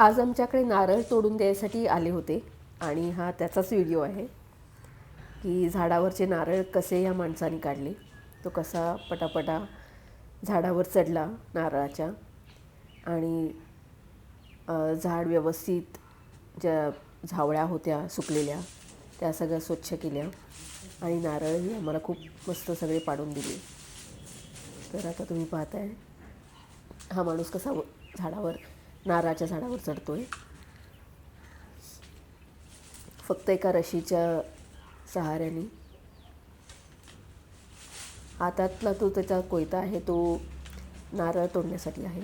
आज आमच्याकडे नारळ तोडून द्यायसाठी आले होते आणि हा त्याचाच व्हिडिओ आहे की झाडावरचे नारळ कसे या माणसाने काढले. तो कसा पटापटा झाडावर चढला नारळाच्या आणि झाड व्यवस्थित ज्या झावळ्या होत्या सुकलेल्या त्या सगळ्या स्वच्छ केल्या आणि नारळही आम्हाला खूप मस्त सगळे पाडून दिले. तर आता तुम्ही पाहताय हा माणूस कसा व- झाडावर नारळाच्या झाडावर चढतो आहे फक्त एका रशीच्या सहाऱ्याने. हातातला तो त्याचा कोयता आहे तो नारळ तोडण्यासाठी आहे.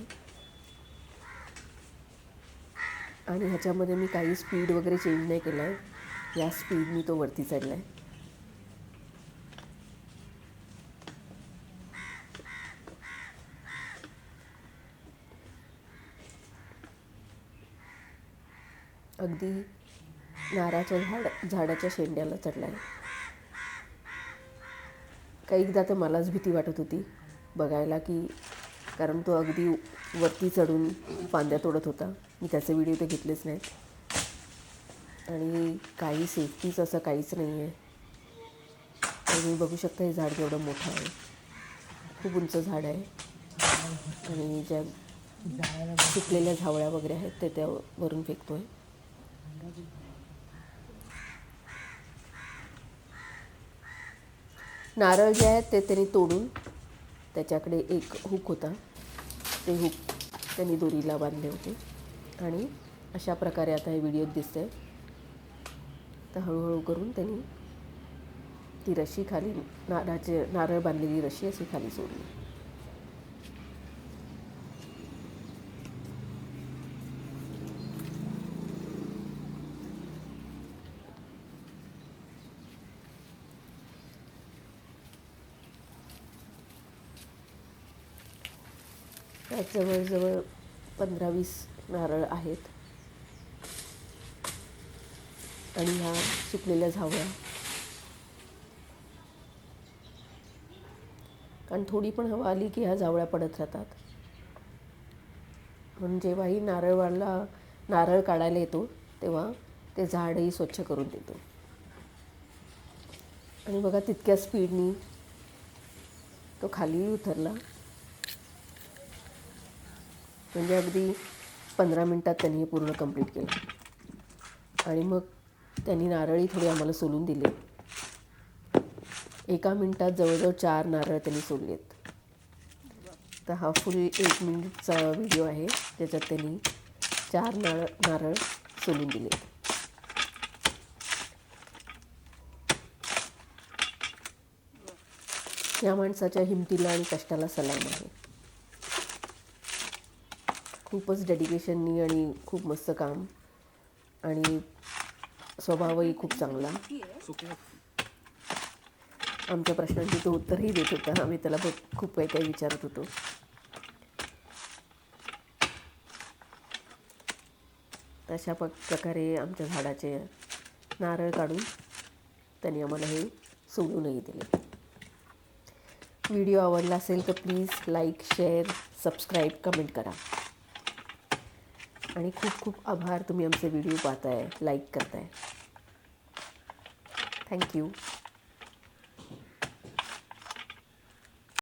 आणि ह्याच्यामध्ये मी काही स्पीड वगैरे चेंज नाही केला आहे या स्पीडनी तो वरती चढला आहे अगदी नारळाच्या झाड झाडाच्या शेंड्याला चढला आहे काहीकदा तर मलाच भीती वाटत होती बघायला की कारण तो अगदी वरती चढून फांद्या तोडत होता. मी त्याचे व्हिडिओ तर घेतलेच नाहीत. आणि काही सेफ्टीच असं काहीच नाही आहे तुम्ही बघू शकता हे झाड केवढं मोठं आहे. खूप उंच झाड आहे. आणि ज्या सुकलेल्या झावळ्या वगैरे आहेत ते त्यावरून आहे नारळ जे आहेत ते त्यांनी तोडून त्याच्याकडे एक हुक होता. ते हुक त्यांनी दोरीला बांधले होते. आणि अशा प्रकारे आता हे व्हिडिओत दिसतंय. तर हळूहळू करून त्यांनी ती रशी खाली नारळाचे नारळ बांधलेली रशी अशी खाली सोडली. त्यात जवळजवळ पंधरा वीस नारळ आहेत. आणि ह्या सुकलेल्या झावळ्या. कारण थोडी पण हवा आली की ह्या जावळ्या पडत राहतात. म्हणून जेव्हाही नारळवाला नारळ काढायला येतो तेव्हा ते झाडही स्वच्छ करून देतो. आणि बघा तितक्या स्पीडनी तो खालीही उतरला. म्हणजे अगदी पंधरा मिनटात त्यांनी हे पूर्ण कंप्लीट केलं. आणि मग त्यांनी नारळी थोडे आम्हाला सोलून दिले एका मिनटात जवळजवळ चार नारळ त्यांनी सोडलेत. तर हा फुल एक मिनिटचा व्हिडिओ आहे ज्याच्यात त्यांनी चार नारळ नारळ सोलून दिले या माणसाच्या हिमतीला आणि कष्टाला सलाम आहे. खूपच डेडिकेशननी आणि खूप मस्त काम. आणि स्वभावही खूप चांगला. आमच्या प्रश्नांची तो उत्तरही देत होता. आम्ही त्याला खूप काही काही विचारत होतो. तशा प प्रकारे आमच्या झाडाचे नारळ काढून त्यांनी आम्हाला हे सोडूनही दिले. व्हिडिओ आवडला असेल तर please like share subscribe comment करा. आणि खूप खूप आभार. तुम्ही आमचे व्हिडिओ पाहताय लाईक करताय. थँक्यू